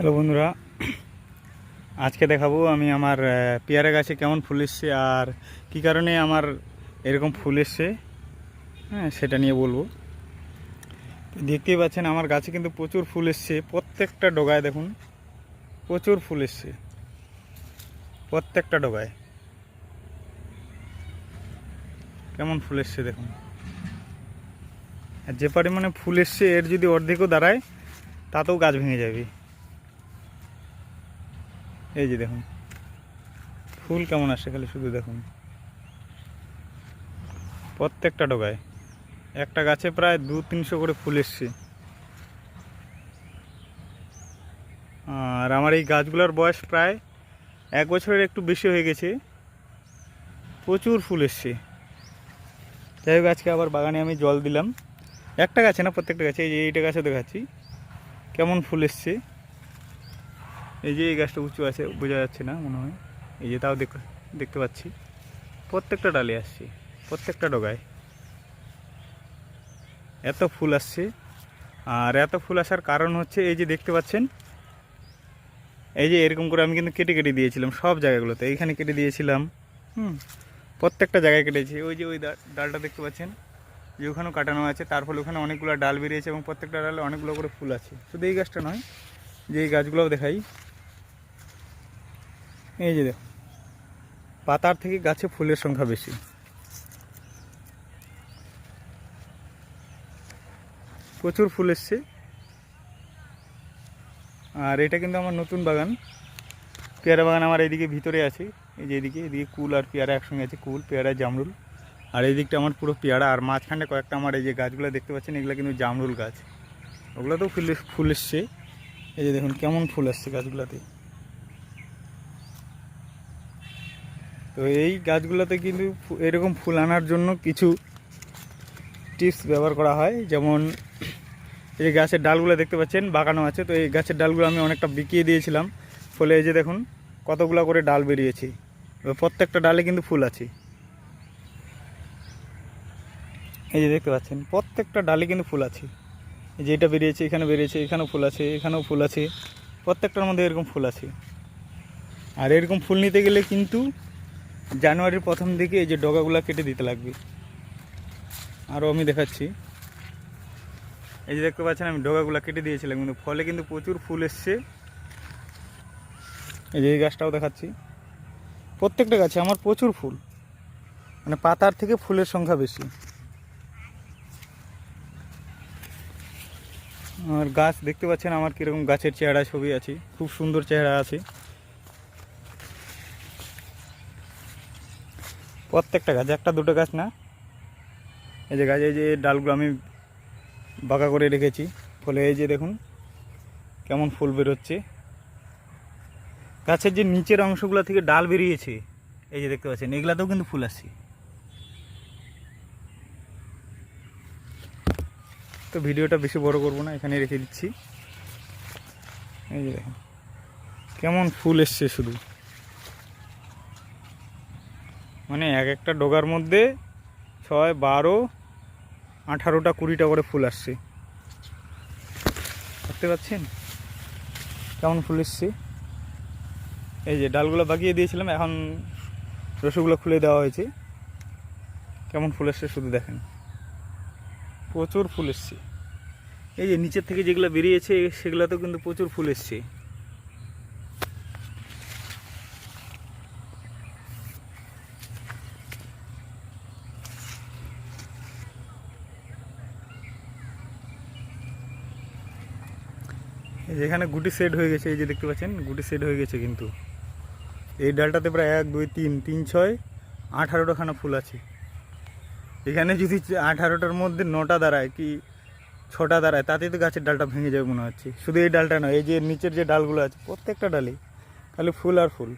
Hello বন্ধুরা, আজকে দেখাবো আমি আমার পেয়ারা গাছে কেমন ফুল এসছে আর কী কারণে আমার এরকম ফুল এসছে। হ্যাঁ সেটা নিয়ে বলব। দেখতেই পাচ্ছেন আমার গাছে কিন্তু প্রচুর ফুল এসছে, প্রত্যেকটা ডগায় দেখুন, প্রচুর ফুল এসছে, প্রত্যেকটা ডগায়। কেমন ফুল এসছে দেখুন। আর যে পরিমাণে ফুল এসছে, এর যদি অর্ধেকও দাঁড়ায়, তাতেও গাছ ভেঙে যাবে। এই যে দেখুন। ফুল কেমন আসে খালি শুধু দেখুন। প্রত্যেকটা ডগায়। একটা গাছে প্রায় দু তিনশো করে ফুল এসছে। আর আমার এই গাছগুলোর বয়স প্রায় এক বছরের একটু বেশি হয়ে গেছে। প্রচুর ফুল এসছে। যাই হোক, আজকে আবার বাগানে আমি জল দিলাম। একটা গাছে না, প্রত্যেকটা গাছে, এই যে এইটা গাছে দেখাচ্ছি। কেমন ফুল এসছে। এই যে এই গাছটা উঁচু আছে, বোঝা যাচ্ছে না মনে হয়। এই যে তাও দেখতে পাচ্ছি। প্রত্যেকটা ডালে আসছে, প্রত্যেকটা ডগায়। এত ফুল আসছে, আর এত ফুল আসার কারণ হচ্ছে এই যে দেখতে পাচ্ছেন, এই যে এরকম করে আমি কিন্তু কেটে কেটে দিয়েছিলাম সব জায়গাগুলোতে। এইখানে কেটে দিয়েছিলাম, হুম, প্রত্যেকটা জায়গায় কেটেছি। ওই যে ওই ডালটা দেখতে পাচ্ছেন, যে ওখানেও কাটানো আছে, তার ফলে ওখানে অনেকগুলো ডাল বেরিয়েছে এবং প্রত্যেকটা ডালে অনেকগুলো করে ফুল আছে। শুধু এই গাছটা নয়, যে এই গাছগুলোও দেখাই। এই যে পাতার থেকে গাছে ফুলের সংখ্যা বেশি। প্রচুর ফুল এসছে। আর এটা কিন্তু আমার নতুন বাগান। পেয়ারা বাগান আমার এইদিকে ভিতরে আছে। এই যে এদিকে এদিকে কুল আর পেয়ারা একসঙ্গে আছে, কুল, পেয়ারা, জামরুল। আর এই দিকটা আমার পুরো পেয়ারা। আর মাঝখানে কয়েকটা আমার এই যে গাছগুলো দেখতে পাচ্ছেন, এগুলো কিন্তু জামরুল গাছ। ওগুলো তো ফুল ফুল এসছে। এই যে দেখুন, কেমন ফুল আসছে গাছগুলোতে। তো এই গাছগুলোতে কিন্তু এরকম ফুল আনার জন্য কিছু টিপস ব্যবহার করা হয়। যেমন, এই গাছের ডালগুলো দেখতে পাচ্ছেন বাগানো আছে। তো এই গাছের ডালগুলো আমি অনেকটা বিকিয়ে দিয়েছিলাম। ফলে এই যে দেখুন, কতগুলো করে ডাল বেরিয়েছে। প্রত্যেকটা ডালে কিন্তু ফুল আছে। এই যে দেখতে পাচ্ছেন, প্রত্যেকটা ডালে কিন্তু ফুল আছে। এই যে এটা বেরিয়েছে, এখানে বেরিয়েছে, এখানেও ফুল আছে, এখানেও ফুল আছে। প্রত্যেকটার মধ্যে এরকম ফুল আছে। আর এরকম ফুল নিতে গেলে কিন্তু জানুয়ারির প্রথম দিকে এই যে ডগাগুলো কেটে দিতে লাগবে। আরও আমি দেখাচ্ছি। এই যে দেখতে পাচ্ছেন, আমি ডগাগুলো কেটে দিয়েছিলাম, কিন্তু ফলে কিন্তু প্রচুর ফুল এসছে। এই যে এই গাছটাও দেখাচ্ছি। প্রত্যেকটা গাছে আমার প্রচুর ফুল। মানে পাতার থেকে ফুলের সংখ্যা বেশি। আর গাছ দেখতে পাচ্ছেন, আমার কীরকম গাছের চেহারা, ছবি আছে। খুব সুন্দর চেহারা আছে। প্রত্যেকটা গাছ, একটা দুটো গাছ না? এই যে গাছ এই যে ডালগুলো আমি বাঁকা করে রেখেছি। ফলে এই যে দেখুন, কেমন ফুল বেরোচ্ছে। গাছের যে নিচের অংশগুলো থেকে ডাল বেরিয়েছে, এই যে দেখতে পাচ্ছেন, এগুলাতেও কিন্তু ফুল আসছে। তো ভিডিওটা বেশি বড় করব না এখানে রেখে দিচ্ছি। এই যে দেখুন, কেমন ফুল এসছে শুধু। মানে এক একটা ডোগার মধ্যে ছয়, বারো, আঠারোটা, কুড়িটা করে ফুল আসছে। দেখতে পাচ্ছেন? কেমন ফুল এসছে? এই যে ডালগুলো বাগিয়ে দিয়েছিলাম, এখন রসগুলো খুলে দেওয়া হয়েছে। কেমন ফুল এসছে শুধু দেখেন। প্রচুর ফুল এসছে। এই যে নিচের থেকে যেগুলো বেরিয়েছে, সেগুলোতেও কিন্তু প্রচুর ফুল এসছে। এখানে গুটি সেট হয়ে গেছে, এই যে দেখতে পাচ্ছেন, গুটি সেট হয়ে গেছে কিন্তু। এই ডালটাতে প্রায় এক, দুই, তিন তিন, ছয়, আঠারোটা খানা ফুল আছে। এখানে যদি আঠারোটার মধ্যে নটা দাঁড়ায় কি ছটা দাঁড়ায় তাতেই তো গাছের ডালটা ভেঙে যাবে মনে হচ্ছে। শুধু এই ডালটা নয়, এই যে নিচের যে ডালগুলো আছে, প্রত্যেকটা ডালে খালি ফুল আর ফুল।